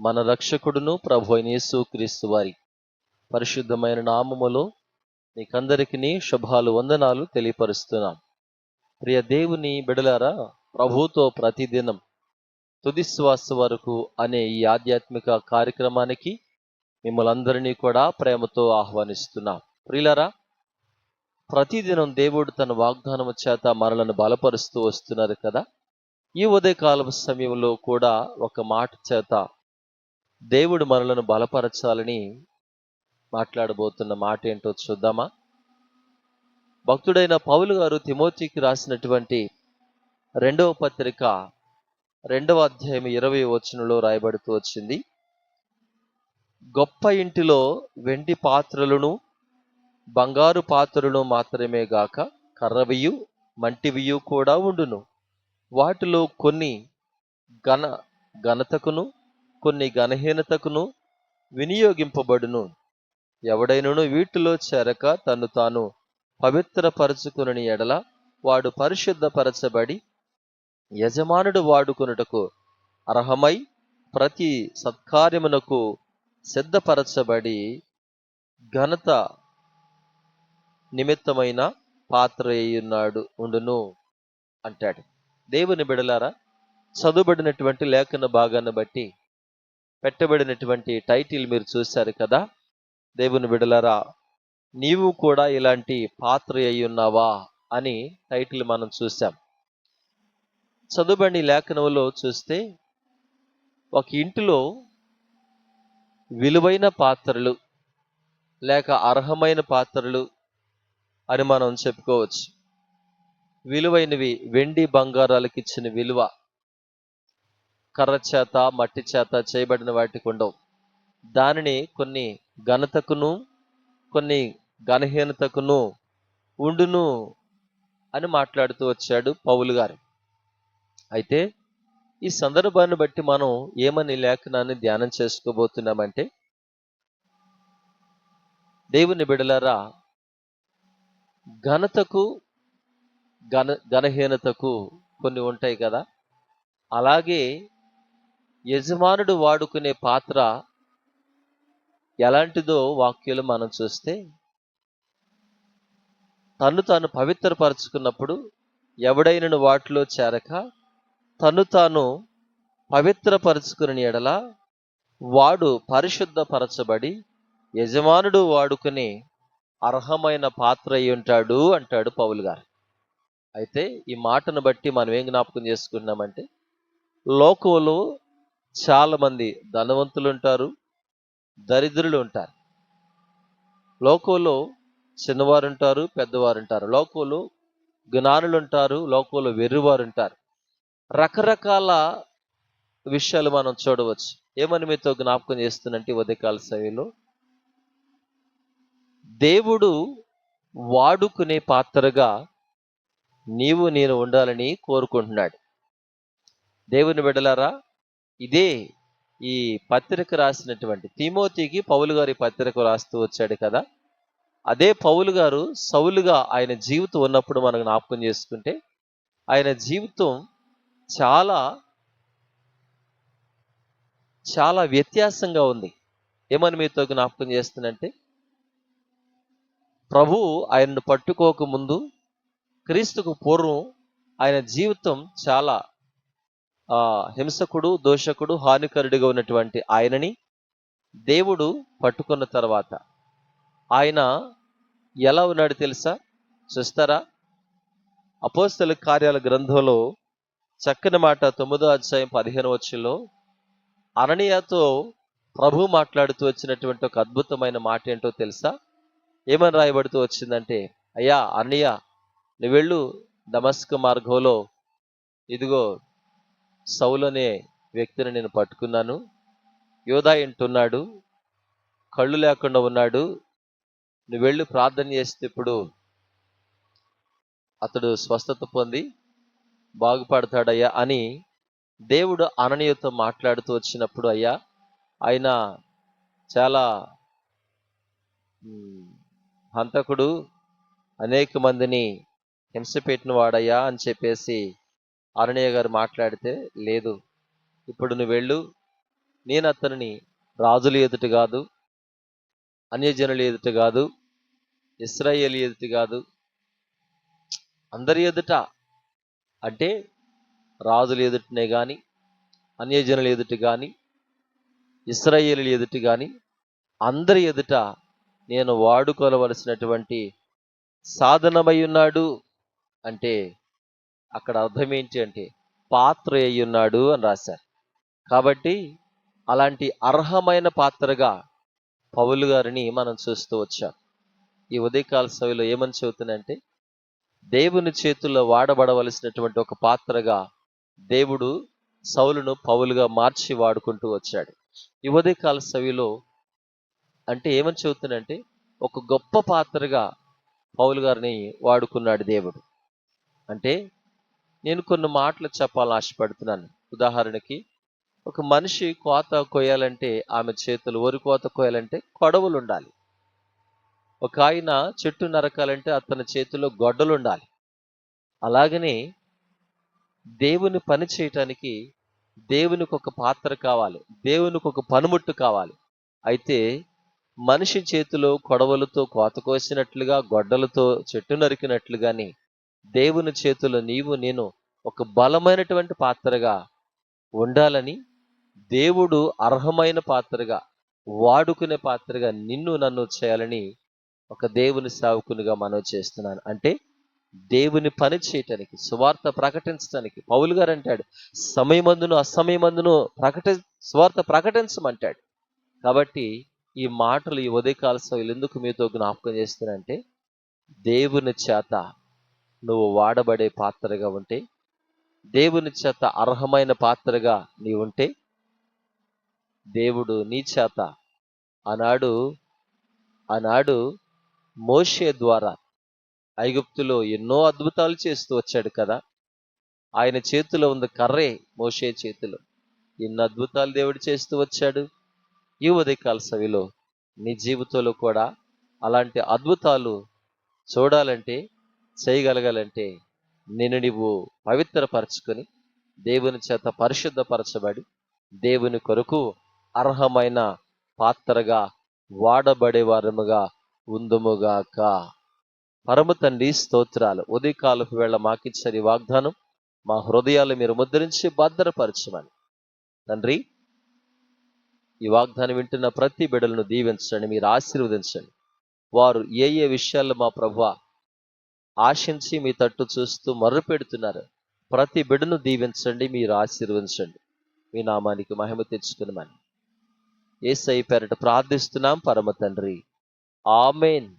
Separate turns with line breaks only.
మన రక్షకుడును ప్రభు అయిన యేసు క్రీస్తు వారి పరిశుద్ధమైన నామములో మీకందరికీ శుభాలు వందనాలు తెలియపరుస్తున్నాం. ప్రియ దేవుని బిడలారా ప్రభుతో ప్రతిదినం తుది శ్వాస వరకు అనే ఈ ఆధ్యాత్మిక కార్యక్రమానికి మిమ్మల్ందరినీ కూడా ప్రేమతో ఆహ్వానిస్తున్నాం. ప్రియులరా ప్రతిదినం దేవుడు తన వాగ్దానము చేత మనలను బలపరుస్తూ వస్తున్నారు కదా? ఈ ఉదయకాల సమయంలో కూడా ఒక మాట చేత దేవుడు మనలను బలపరచాలని మాట్లాడబోతున్న మాట ఏంటో చూద్దామా? భక్తుడైన పౌలు గారు తిమోతికి రాసినటువంటి రెండవ పత్రిక రెండవ అధ్యాయం ఇరవై వచనంలో రాయబడుతూ వచ్చింది. గొప్ప ఇంటిలో వెండి పాత్రలను బంగారు పాత్రలను మాత్రమే గాక కర్రవియు మంటివియు కూడా ఉండును. వాటిలో కొన్ని ఘన ఘనతకును కొన్ని గణహీనతకును వినియోగింపబడును. ఎవడైనను వీటిలో చేరక తను తాను పవిత్రపరచుకుని ఎడల వాడు పరిశుద్ధపరచబడి యజమానుడు వాడుకొనుటకు అర్హమై ప్రతి సత్కార్యమునకు సిద్ధపరచబడి ఘనత నిమిత్తమైన పాత్ర అయ్యున్నాడు ఉండును అంటాడు. దేవుని బిడలారా చదువుబడినటువంటి లేఖన భాగాన్ని బట్టి పెట్టబడినటువంటి టైటిల్ మీరు చూశారు కదా? దేవుని విడలరా నీవు కూడా ఇలాంటి పాత్ర అయి ఉన్నావా అని టైటిల్ మనం చూసాం చదువుబండి లేఖనంలో చూస్తే ఒక ఇంటిలో విలువైన పాత్రలు లేక అర్హమైన పాత్రలు అని మనం చెప్పుకోవచ్చు. విలువైనవి వెండి బంగారాలకు ఇచ్చిన విలువ కర్ర చేత మట్టి చేత చేయబడిన వాటికి ఉండవు. దానిని కొన్ని ఘనతకును కొన్ని ఘనహీనతకును ఉండును అని మాట్లాడుతూ వచ్చాడు పౌలు గారు. అయితే ఈ సందర్భాన్ని బట్టి మనం ఏమని లేఖనాన్ని ధ్యానం చేసుకోబోతున్నామంటే దేవుని బిడలరా ఘనతకు ఘన ఘనహీనతకు కొన్ని ఉంటాయి కదా. అలాగే యజమానుడు వాడుకునే పాత్ర ఎలాంటిదో వాక్యాలు మనం చూస్తే తను తాను పవిత్రపరచుకున్నప్పుడు ఎవడైనను వాటిలో చేరక తను తాను పవిత్రపరచుకుని ఎడల వాడు పరిశుద్ధపరచబడి యజమానుడు వాడుకుని అర్హమైన పాత్ర అయి ఉంటాడు అంటాడు పౌలు గారు. అయితే ఈ మాటను బట్టి మనం ఏం జ్ఞాపకం చేసుకున్నామంటే లోకంలో చాలామంది ధనవంతులు ఉంటారు దరిద్రులు ఉంటారు లోకంలో చిన్నవారు ఉంటారు పెద్దవారు ఉంటారు లోకంలో జ్ఞానులు ఉంటారు లోకంలో వెర్రివారు ఉంటారు రకరకాల విషయాలు మనం చూడవచ్చు. ఏమని మీతో జ్ఞాపకం చేస్తున్నంటే ఉదయకాల సమయంలో? దేవుడు వాడుకునే పాత్రగా నీవు నేను ఉండాలని కోరుకుంటున్నాడు. దేవుని బిడ్డలారా ఇదే ఈ పత్రిక రాసినటువంటి తిమోతికి పౌలు గారి పత్రిక రాస్తూ వచ్చాడు కదా. అదే పౌలు గారు సౌలుగా ఆయన జీవితం ఉన్నప్పుడు మనం జ్ఞాపకం చేసుకుంటే ఆయన జీవితం చాలా చాలా వ్యత్యాసంగా ఉంది. ఏమని మీతో జ్ఞాపకం చేస్తుందంటే ప్రభు ఆయనను పట్టుకోక ముందు క్రీస్తుకు పూర్వం ఆయన జీవితం చాలా హింసకుడు దోషకుడు హానికరుడిగా ఉన్నటువంటి ఆయనని దేవుడు పట్టుకున్న తర్వాత ఆయన ఎలా ఉన్నాడు తెలుసా? చూస్తారా? అపోస్తల కార్యాల గ్రంథంలో చక్కని మాట తొమ్మిదో అధ్యాయం పదిహేను వచ్చులో అననీయతో ప్రభు మాట్లాడుతూ వచ్చినటువంటి ఒక అద్భుతమైన మాట ఏంటో తెలుసా? ఏమని రాయబడుతూ వచ్చిందంటే అయ్యా అన్నయ్య నువ్వెళ్ళు దమస్క మార్గంలో ఇదిగో సౌలనే వ్యక్తిని నేను పట్టుకున్నాను. యోధా ఇంటున్నాడు కళ్ళు లేకుండా ఉన్నాడు. నువ్వు వెళ్ళి ప్రార్థన చేస్తే ఇప్పుడు అతడు స్వస్థత పొంది బాగుపడతాడయ్యా అని దేవుడు అననీయతో మాట్లాడుతూ వచ్చినప్పుడు అయ్యా ఆయన చాలా హంతకుడు అనేక మందిని హింస పెట్టిన వాడయ్యా అని చెప్పేసి అరణ్య గారు మాట్లాడితే లేదు ఇప్పుడు నువ్వు వెళ్ళు. నేను అతనిని రాజుల ఎదుట కాదు అన్యజనుల ఎదుట కాదు ఇస్రాయేల్ ఎదుట కాదు అందరి ఎదుట. అంటే రాజుల ఎదుటనే కానీ అన్యజనుల ఎదుట కానీ ఇస్రాయేలు ఎదుట కానీ అందరి ఎదుట నేను వాడుకోవలసినటువంటి సాధనమై ఉన్నాడు. అంటే అక్కడ అర్థం ఏంటి అంటే పాత్ర అయ్యున్నాడు అని రాశారు. కాబట్టి అలాంటి అర్హమైన పాత్రగా పౌలు గారిని మనం చూస్తూ వచ్చాం. ఈ ఉదయకాల సభలో ఏమని చెబుతుందంటే దేవుని చేతుల్లో వాడబడవలసినటువంటి ఒక పాత్రగా దేవుడు సౌలును పౌలుగా మార్చి వాడుకుంటూ వచ్చాడు. ఈ ఉదయకాల సవిలో అంటే ఏమని చెబుతుందంటే ఒక గొప్ప పాత్రగా పౌలు గారిని వాడుకున్నాడు దేవుడు. అంటే నేను కొన్ని మాటలు చెప్పాలని ఆశపడుతున్నాను. ఉదాహరణకి ఒక మనిషి కోత కొయ్యాలంటే ఆమె చేతులు వరి కోత కొయ్యాలంటే కొడవలు ఉండాలి. ఒక ఆయన చెట్టు నరకాలంటే అతని చేతిలో గొడ్డలు ఉండాలి. అలాగనే దేవుని పని చేయటానికి దేవునికి ఒక పాత్ర కావాలి దేవునికి ఒక పనిముట్టు కావాలి. అయితే మనిషి చేతిలో కొడవలతో కోత కోసినట్లుగా గొడ్డలతో చెట్టు నరికినట్లుగాని దేవుని చేతుల్లో నీవు నేను ఒక బలమైనటువంటి పాత్రగా ఉండాలని దేవుడు అర్హమైన పాత్రగా వాడుకునే పాత్రగా నిన్ను నన్ను చేయాలని ఒక దేవుని సావుకునిగా మనం చేస్తున్నాను. అంటే దేవుని పని చేయటానికి సువార్త ప్రకటించడానికి పౌలు గారు అంటాడు సమయమందును అసమయమందును ప్రకటి స్వార్థ ప్రకటించమంటాడు. కాబట్టి ఈ మాటలు ఈ ఉదయకాల సభలు ఎందుకు మీతో జ్ఞాపకం చేస్తున్నానంటే దేవుని చేత నువ్వు వాడబడే పాత్రగా ఉంటే దేవుని చేత అర్హమైన పాత్రగా నీ ఉంటే దేవుడు నీ చేత ఆనాడు ఆనాడు మోషే ద్వారా ఐగుప్తులో ఎన్నో అద్భుతాలు చేస్తూ వచ్చాడు కదా. ఆయన చేతిలో ఉంది కర్రే మోషే చేతిలో. ఎన్ని అద్భుతాలు దేవుడు చేస్తూ వచ్చాడు. ఈ ఉదయకాల సవిలో నీ జీవితంలో కూడా అలాంటి అద్భుతాలు చూడాలంటే చేయగలగాలంటే నేను నీవు పవిత్రపరచుకొని దేవుని చేత పరిశుద్ధపరచబడి దేవుని కొరకు అర్హమైన పాత్రగా వాడబడే వారముగా ఉందుముగాక. పరమ తండ్రి స్తోత్రాలు. ఉదయకాలపు వేళ మాకిచ్చని వాగ్దానం మా హృదయాలు మీరు ముద్రించి భద్రపరచమని. తండ్రి ఈ వాగ్దానం వింటున్న ప్రతి బిడలను దీవించండి మీరు ఆశీర్వదించండి. వారు ఏ ఏ విషయాల్లో మా ప్రభు ఆశించి మీ తట్టు చూస్తూ మర్రు పెడుతున్నారు ప్రతి బిడను దీవించండి మీరు ఆశీర్వదించండి. మీ నామానికి మహిమ తెచ్చుకునమని ఏసై పేరట ప్రార్థిస్తున్నాం పరమ తండ్రి. ఆమెన్.